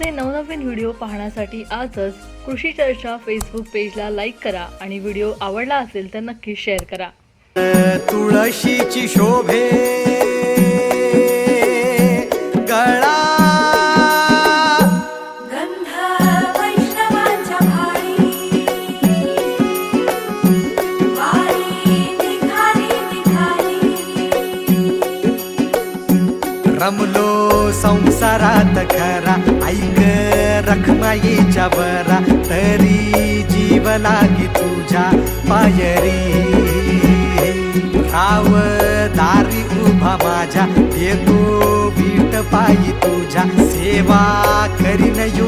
असे नवनवीन व्हिडिओ पाहण्यासाठी आजच कृषी चर्चा फेसबुक पेजला लाईक करा आणि व्हिडिओ आवडला असेल तर नक्की शेअर करा. तुळशीची शोभे गळा. रमलो संसारात खरा ऐक. रखमाईच्या बरा तरी जीव लागी तुझ्या पायरी. राव दारी उभा माझ्या येतो बीट पायी तुझ्या सेवा करीन योग्य